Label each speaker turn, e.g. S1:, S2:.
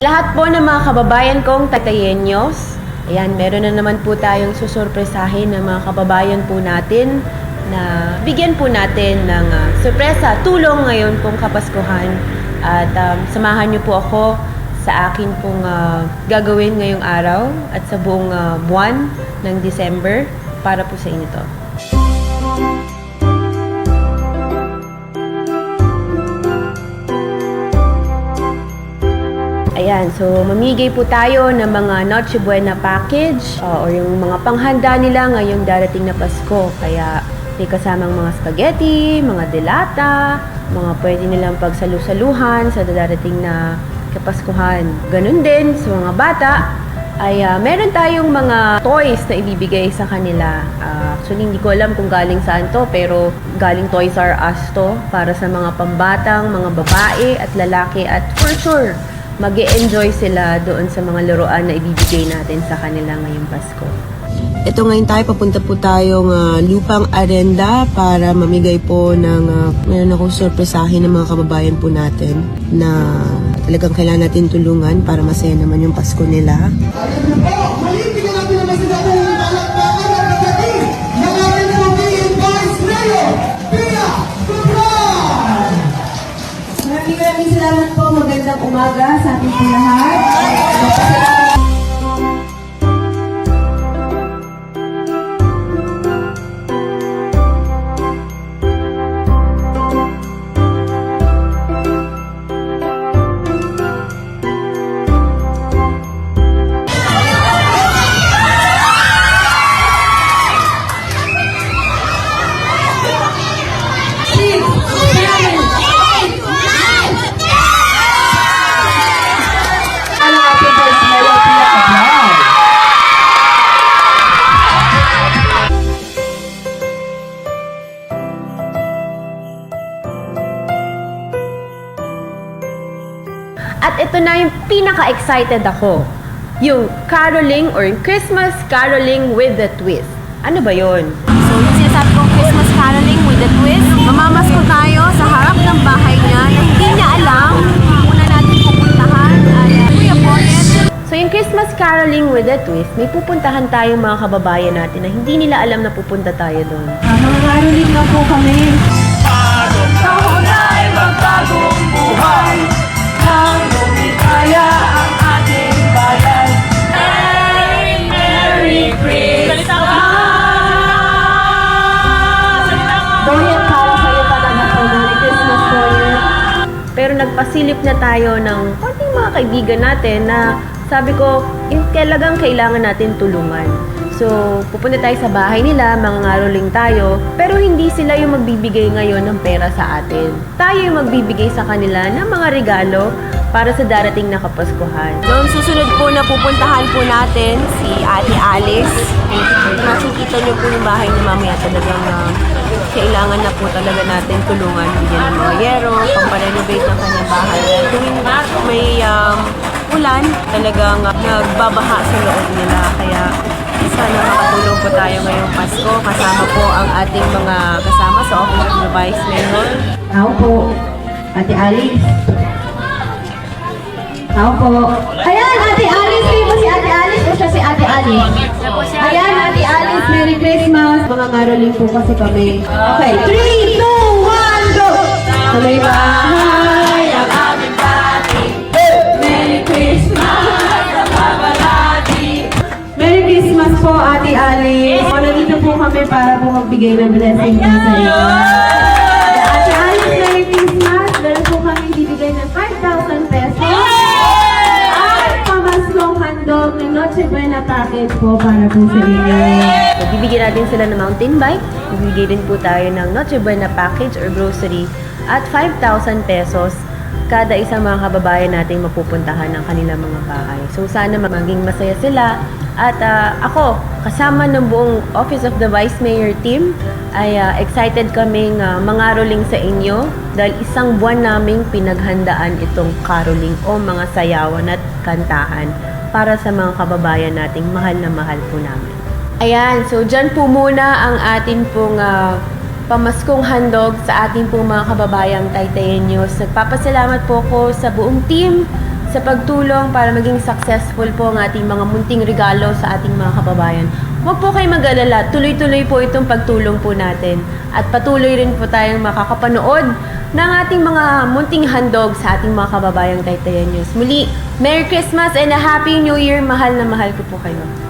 S1: Lahat po ng mga kababayan kong Tatayenyos, ayan, meron na naman po tayong susurpresahin ng mga kababayan po natin na bigyan po natin ng ah, sorpresa, tulong ngayon pong Kapaskuhan. At um, samahan niyo po ako sa akin pong ah, gagawin ngayong araw at sa buong ah, buwan ng December para po sa inyo to. Ayan, so mamigay po tayo ng mga Noche Buena package uh, or yung mga panghanda nila ngayong darating na Pasko. Kaya may kasamang mga spaghetti, mga delata, mga pwede nilang pagsalusaluhan sa darating na Kapaskuhan. Ganun din sa mga bata, ay ah, meron tayong mga toys na ibibigay sa kanila. Ah, actually, hindi ko alam kung galing saan to, pero galing Toys R Us to para sa mga pambatang, mga babae at lalaki at for sure, mag enjoy sila doon sa mga laruan na ibibigay natin sa kanila ngayong Pasko. Ito ngayon tayo, papunta po tayong ah, Lupang Arenda para mamigay po ng, uh, meron akong sorpresahin ng mga kababayan po natin na talagang kailangan natin tulungan para masaya naman yung Pasko nila.
S2: Po, malibigyan natin naman
S3: sa ating po lahat.
S1: At ito na yung pinaka-excited ako. Yung caroling or yung Christmas caroling with the twist. Ano ba yon? So, yung sinasabi kong Christmas caroling with the twist, mamamasko tayo sa harap ng bahay niya na hindi niya alam una natin pupuntahan ay uh, Kuya. So, yung Christmas caroling with the twist, may pupuntahan tayong mga kababayan natin na hindi nila alam na pupunta tayo doon.
S3: Ah, mga caroling na po kami.
S1: Nagpasilip na tayo ng konting mga kaibigan natin na sabi ko, yung kailangan natin tulungan. So, pupunta tayo sa bahay nila, mangangaroling tayo, pero hindi sila yung magbibigay ngayon ng pera sa atin. Tayo yung magbibigay sa kanila ng mga regalo para sa darating na Kapaskuhan. So, ang susunod po na pupuntahan po natin si Ate Alice. Makikita niyo po yung bahay ni mamaya talagang ah, kailangan na po talaga natin tulungan. Bigyan ng mga yero, pamparenovate ng kanyang bahay. Tuwing may um, ulan, talagang ah, nagbabaha sa loob nila. Kaya sana makatulong po tayo ngayong Pasko. Kasama po ang ating mga kasama sa Office of the Vice Mayor.
S3: Tao po. Ate Alice. Tao po. Ayan, Ate Alice. Kayo po si Ate Alice o siya si Ate Alice? Ayan, Ate. Merry Christmas. Mga ngaroling po kasi kami. Okay. 3, 2, 1, go! Sa may bahay ang aming pati. Merry Christmas ang. Merry Christmas po, Ate Alice. Nandito po kami para po magbigay ng blessing po sa inyo. Ate Alice, Merry Christmas. Meron po kami bibigay ng 5,000 pesos. At pamaskong handog ng Noche Buena package po para po sa inyo.
S1: Bibigyan natin sila ng mountain bike. Bibigyan din po tayo ng Noche Buena package or grocery at 5,000 pesos kada isang mga kababayan nating mapupuntahan ng kanilang mga bahay. So sana maging masaya sila at ah, ako kasama ng buong Office of the Vice Mayor team ay ah, excited kaming uh, mangaroling sa inyo dahil isang buwan naming pinaghandaan itong caroling o mga sayawan at kantahan para sa mga kababayan nating mahal na mahal po namin. Ayan, so dyan po muna ang atin pong ah, pamaskong handog sa ating pong mga kababayang Taytayenyos. Nagpapasalamat po ko sa buong team, sa pagtulong para maging successful po ang ating mga munting regalo sa ating mga kababayan. Huwag po kayo mag-alala, tuloy-tuloy po itong pagtulong po natin. At patuloy rin po tayong makakapanood ng ating mga munting handog sa ating mga kababayang Taytayan News. Muli, Merry Christmas and a Happy New Year! Mahal na mahal ko po kayo.